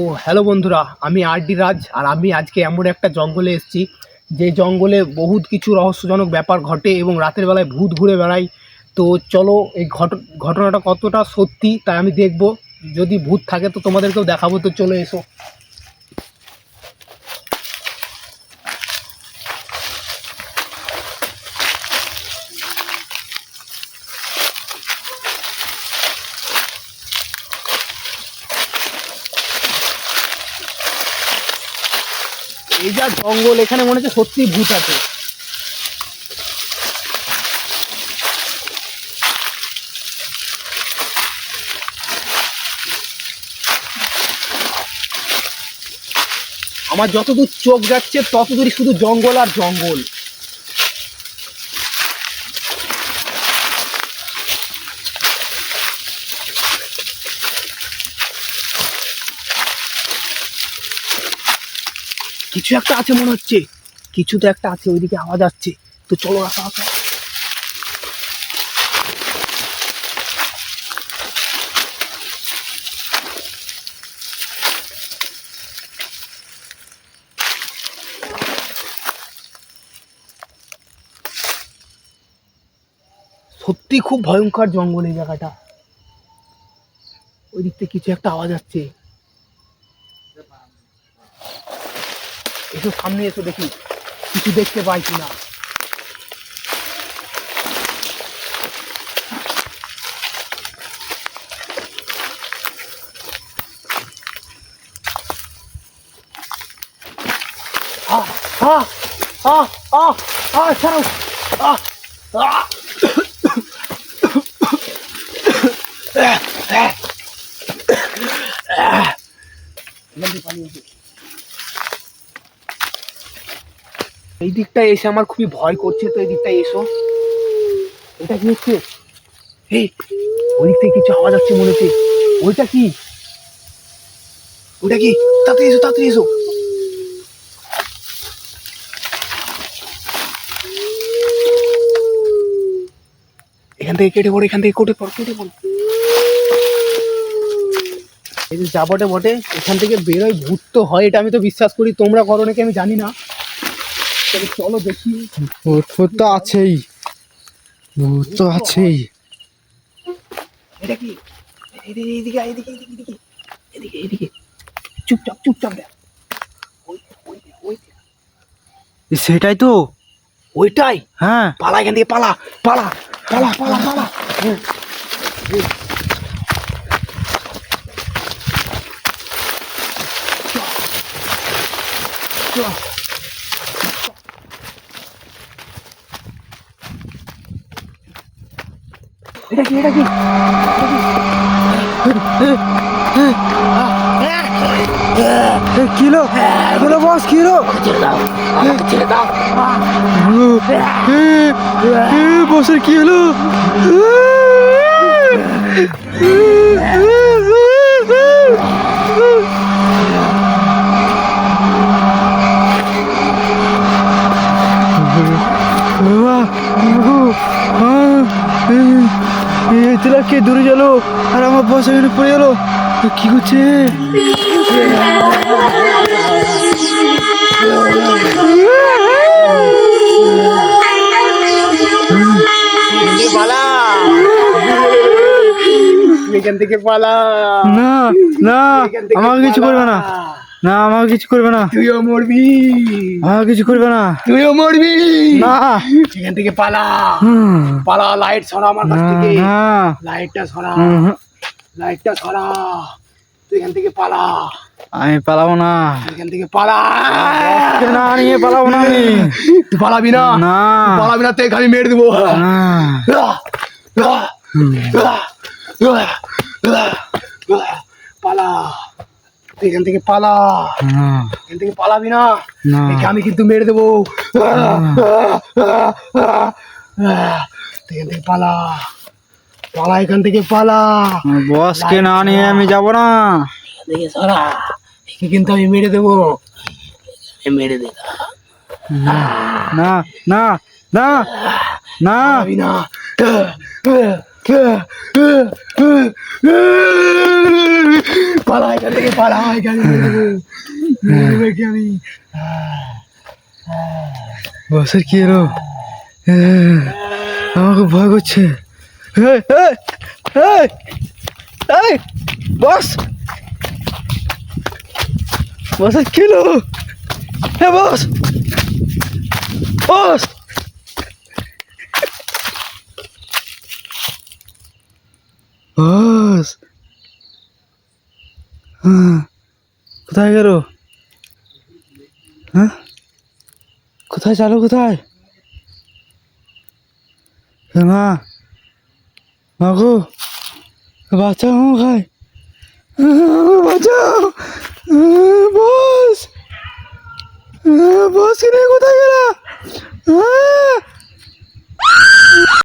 ও hello বন্ধুরা, আমি আর D রাজ, আর আমি আজকে এমন একটা জঙ্গলে এসেছি, যে জঙ্গলে বহুত কিছু রহস্যজনক ব্যাপার ঘটে এবং রাতের বেলায় ভূত ঘুরে বেড়ায়। তো চলো, এই ঘট, ঘটনাটা কতটা সত্যি তাই আমি দেখব। যদি ভূত থাকে তো তোমাদেরকেও দেখাবো, তো চলে এসো। এই যা জঙ্গল, এখানে মনে হচ্ছে সত্যি ভূত আছে। আমার যতদূর চোখ যাচ্ছে, ততদূরই শুধু জঙ্গল আর জঙ্গল। কিছু একটা আছে মনে হচ্ছে। কিছু তো একটা আছে, ওইদিকে আওয়াজ আসছে। তো চলো আসা আসা সত্যি খুব ভয়ঙ্কর জঙ্গল এই জায়গাটা। ওই দিক থেকে কিছু একটা আওয়াজ আসছে। এসো সামনে এসো দেখি কিছু দেখতে পাই কিনা আহ আহ আহ আহ আহ ছাড়ো আহ আহ এখান থেকে এই দিকটা এসে আমার খুবই ভয় করছে, তো এই দিকটা এসো। এটা কি হচ্ছে? এই ওই দিক থেকে কিছু আওয়াজ আসছে মনে হচ্ছে। ওইটা কি? ওইটা কি? তাড়াতাড়ি এসো তাড়াতাড়ি এসো। এখান থেকে কেটে পড়ো, এখান থেকে কেটে পড়ো কেটে পড়ো। এই যে যা বটে বটে, এখান থেকে বেরোয় ভূত তো হয়, এটা আমি তো বিশ্বাস করি, তোমরা করো নাকি আমি জানি না। চলো দেখি। ভূত ভূত তো আছেই। ভূত তো আছেই। এটা কি? এদিকে এদিকে এদিকে এদিকে এদিকে এদিকে চুপচাপ চুপচাপ দেখ। সেটাই তো। ওইটাই? হ্যাঁ। পালা এখান থেকে পালা পালা পালা পালা পালা। হ্যাঁ। এটা কি এটা কি কিলো? কিলো বস কিলো বসের কি হলো? দূরে গেল আর আমার বস এখানে পড়ে গেল। কি করছে? এখান থেকে পালা। না না আমাকে কিছু করবে না। না আমাকে কিছু করবে না। তুইও মরবি। আমাকে কিছু করবে না। তুইও মরবি। না। এখান থেকে পালা। পালা লাইট সরা আমার কাছ থেকে। লাইটটা সরা। লাইটটা সরা। তুই এখান থেকে পালা। আমি পালাবো না। এখান থেকে পালা। না নিয়ে পালাবো না আমি। তুই পালাবি না। না। পালাবি না তো এখানে মেরে দেবো। না। তুই এখান থেকে পালা এখান থেকে পালাবি না আমি কিন্তু মেরে দেবো তুই এখান থেকে পালা পালা এখান থেকে পালা বসকে না নিয়ে আমি যাব না দেখে সরা একে কিন্তু আমি মেরে দেবো মেরে দে না না না না না না পালা এখান থেকে পালা এখান থেকে আমি বসের কি এলো এ, আমাকে ভয় করছে এই, এই, এই, এই, বস বসের কি এলো হে বস বস বস কোথায় গেল হ্যাঁ কোথায় চালো কোথায় এ মা মা গো বাঁচাও আমার খাই বাঁচাও বস বস কিনে কোথায় গেলা